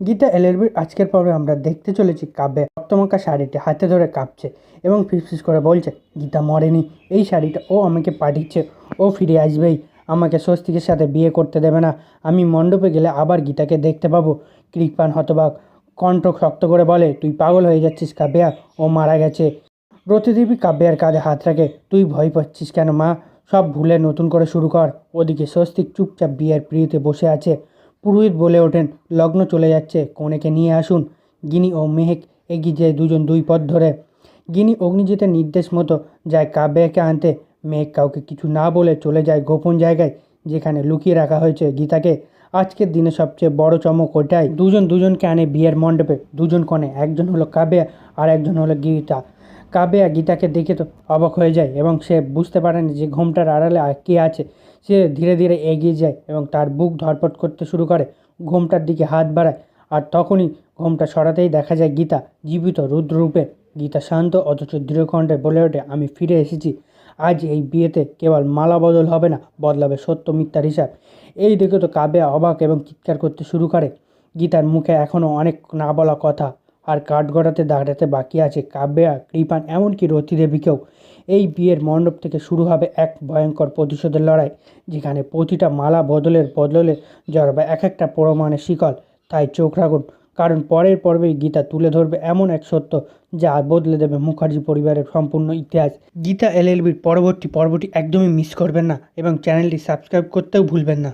গীতা এলএলবির আজকের পর্বে আমরা দেখতে চলেছি কাব্যে রক্তমাখা শাড়িটি হাতে ধরে কাঁপছে এবং ফিসফিস করে বলছে গীতা মরেনি, এই শাড়িটা ও আমাকে পাঠিয়েছে, ও ফিরে আসবেই। আমাকে স্বস্তিকের সাথে বিয়ে করতে দেবে না। আমি মণ্ডপে গেলে আবার গীতাকে দেখতে পাবো। কৃপান হতবাক কণ্ঠ শক্ত করে বলে, তুই পাগল হয়ে যাচ্ছিস কাব্যা, ও মারা গেছে। রতিদেবী কাব্যের কাঁধে হাত রাখে, তুই ভয় পাচ্ছিস কেন মা? সব ভুলে নতুন করে শুরু কর। ওদিকে স্বস্তিক চুপচাপ বিয়ের প্রিয়তে বসে আছে। পুরোহিত বলে ওঠেন, লগ্ন চলে যাচ্ছে, কনেকে নিয়ে আসুন। গিনি ও মেহেক এগিয়ে যায় দুজন দুই পথ ধরে। গিনি অগ্নিজিতের নির্দেশ মতো যায় কাব্যকে আনতে। মেহেক কাউকে কিছু না বলে চলে যায় গোপন জায়গায়, যেখানে লুকিয়ে রাখা হয়েছে গীতাকে। আজকের দিনে সবচেয়ে বড় চমক ওটাই দুজন দুজনকে আনে বিয়ের মণ্ডপে। দুজন কনে, একজন হলো কাব্যা আর একজন হলো গীতা। কাব্যা গীতাকে দেখে তো অবাক হয়ে যায় এবং সে বুঝতে পারেনি যে ঘোমটার আড়ালে কে আছে। সে ধীরে ধীরে এগিয়ে যায় এবং তার বুক ধরপট করতে শুরু করে, ঘোমটার দিকে হাত বাড়ায় আর তখনই ঘোমটা সরাতেই দেখা যায় গীতা জীবিত রুদ্ররূপে। গীতা শান্ত অথচ দৃঢ়কণ্ঠে বলে ওঠে, আমি ফিরে এসেছি। আজ এই বিয়েতে কেবল মালা বদল হবে না, বদলাবে সত্য মিথ্যার হিসাব। এই দেখে তো কাব্যা অবাক এবং চিৎকার করতে শুরু করে। গীতার মুখে এখনও অনেক না বলা কথা আর কাঠগড়াতে দাঁড়াতে বাকি আছে কাব্যা, কৃপান, এমনকি রতিদেবীকেও এই বিয়ের মণ্ডপ থেকে শুরু হবে এক ভয়ঙ্কর প্রতিশোধের লড়াই, যেখানে প্রতিটা মালা বদলের বদলে জড়াবে এক একটা প্রমাণের শিকল। তাই চোখ রাখুন, কারণ পরের পর্বেই গীতা তুলে ধরবে এমন এক সত্য যা বদলে দেবে মুখার্জি পরিবারের সম্পূর্ণ ইতিহাস। গীতা এলএলবির পরবর্তী পর্বটি একদমই মিস করবেন না এবং চ্যানেলটি সাবস্ক্রাইব করতেও ভুলবেন না।